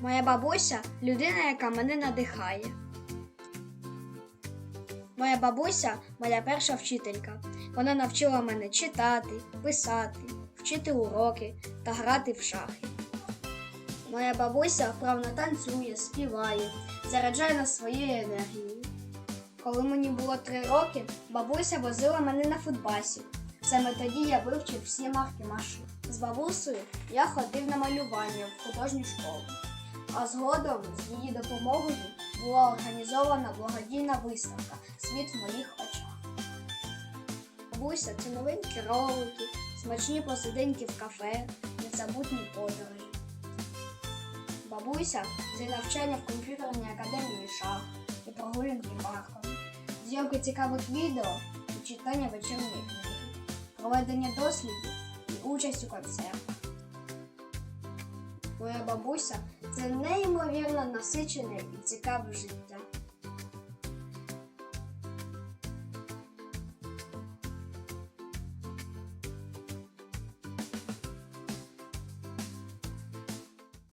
Моя бабуся людина, яка мене надихає. Моя бабуся моя перша вчителька. Вона навчила мене читати, писати, вчити уроки та грати в шахи. Моя бабуся вправно танцює, співає, заряджає нас своєю енергією. Коли мені було три роки, бабуся возила мене на футбасі. Саме тоді я вивчив всі марки машин. З бабусею я ходив на малювання в художню школу. А згодом з її допомогою була організована благодійна виставка Світ в моїх очах. Бабуся це новенькі ролики, смачні посиденьки в кафе, незабутні подорожі. Бабуся це навчання в комп'ютерній академії шах і прогулянки парком, зйомки цікавих відео і читання вечірньої книги, проведення дослідів і участь у концертах. Моя бабуся це неймовірно насичене і цікаве життя.